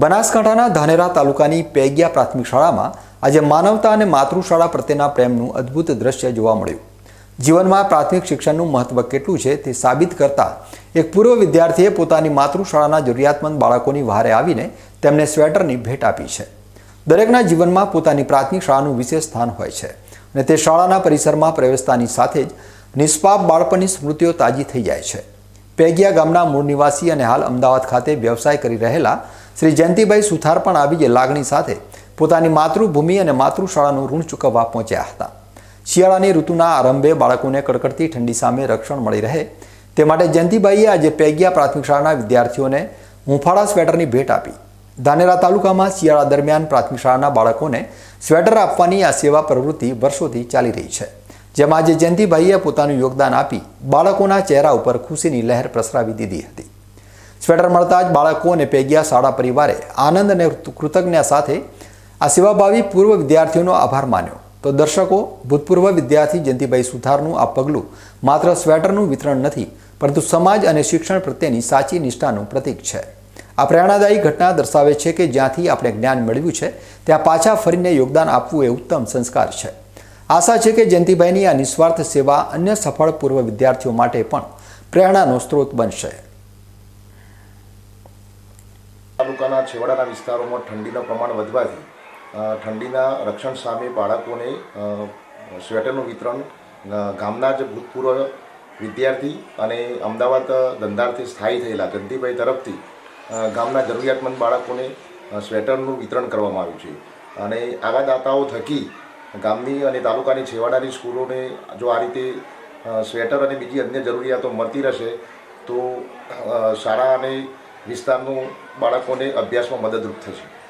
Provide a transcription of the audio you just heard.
બનાસકાંઠાના ધાનેરા તાલુકાની પેગિયા પ્રાથમિક શાળામાં આજે માનવતા અને માતૃશાળા પ્રત્યેના પ્રેમનું અદ્ભુત દ્રશ્ય જોવા મળ્યું. જીવનમાં પ્રાથમિક શિક્ષણનું મહત્વ કેટલું છે તે સાબિત કરતા એક પૂર્વ વિદ્યાર્થીએ પોતાની માતૃશાળાના જરૂરિયાતમંદ બાળકોની વહારે આવીને તેમને સ્વેટરની ભેટ આપી છે. દરેકના જીવનમાં પોતાની પ્રાથમિક શાળાનું વિશેષ સ્થાન હોય છે અને તે શાળાના પરિસરમાં પ્રવેશતાની સાથે જ નિષ્પાપ બાળપણની સ્મૃતિઓ તાજી થઈ જાય છે. પેગિયા ગામના મૂળ નિવાસી અને હાલ અમદાવાદ ખાતે વ્યવસાય કરી રહેલા શ્રી જયંતિભાઈ સુથાર પણ આવી જ લાગણી સાથે પોતાની માતૃભૂમિ અને માતૃશાળાનું ઋણ ચૂકવવા પહોંચ્યા હતા. શિયાળાની ઋતુના આરંભે બાળકોને કડકડતી ઠંડી સામે રક્ષણ મળી રહે. તે માટે જયંતિભાઈએ આજે પેગિયા પ્રાથમિક શાળાના વિદ્યાર્થીઓને હુંફાળા સ્વેટરની ભેટ આપી. ધાનેરા તાલુકામાં શિયાળા દરમિયાન પ્રાથમિક શાળાના બાળકોને સ્વેટર આપવાની આ સેવા પ્રવૃત્તિ વર્ષોથી ચાલી રહી છે. જેમાં આજે જયંતિભાઈએ પોતાનું યોગદાન આપી બાળકોના ચહેરા ઉપર ખુશીની લહેર પ્રસરાવી દીધી હતી. સ્વેટર મળતા જ બાળકો અને પેગિયા શાળા પરિવારે આનંદ અને કૃતજ્ઞતા સાથે આ સેવાભાવી પૂર્વ વિદ્યાર્થીઓનો આભાર માન્યો. તો દર્શકો, ભૂતપૂર્વ વિદ્યાર્થી જયંતિભાઈ સુથારનું આ પગલું માત્ર સ્વેટરનું વિતરણ નથી, પરંતુ સમાજ અને શિક્ષણ પ્રત્યેની સાચી નિષ્ઠાનું પ્રતીક છે. આ પ્રેરણાદાયી ઘટના દર્શાવે છે કે જ્યાંથી આપણે જ્ઞાન મેળવ્યું છે, ત્યાં પાછા ફરીને યોગદાન આપવું એ ઉત્તમ સંસ્કાર છે. આશા છે કે જયંતિભાઈની આ નિસ્વાર્થ સેવા અન્ય સફળ પૂર્વ વિદ્યાર્થીઓ માટે પણ પ્રેરણાનો સ્ત્રોત બનશે. તાલુકાના છેવાડાના વિસ્તારોમાં ઠંડીનું પ્રમાણ વધવાથી ઠંડીના રક્ષણ સામે બાળકોને સ્વેટરનું વિતરણ ગામના જ ભૂતપૂર્વ વિદ્યાર્થી અને અમદાવાદ ધંધાર્થી સ્થાયી થયેલા ગંદીભાઈ તરફથી ગામના જરૂરિયાતમંદ બાળકોને સ્વેટરનું વિતરણ કરવામાં આવ્યું છે. અને આવા દાતાઓ થકી ગામની અને તાલુકાની છેવાડાની સ્કૂલોને જો આ રીતે સ્વેટર અને બીજી અન્ય જરૂરિયાતો મળતી રહેશે, તો શાળા અને વિસ્તારનું બાળકોને અભ્યાસમાં મદદરૂપ થશે.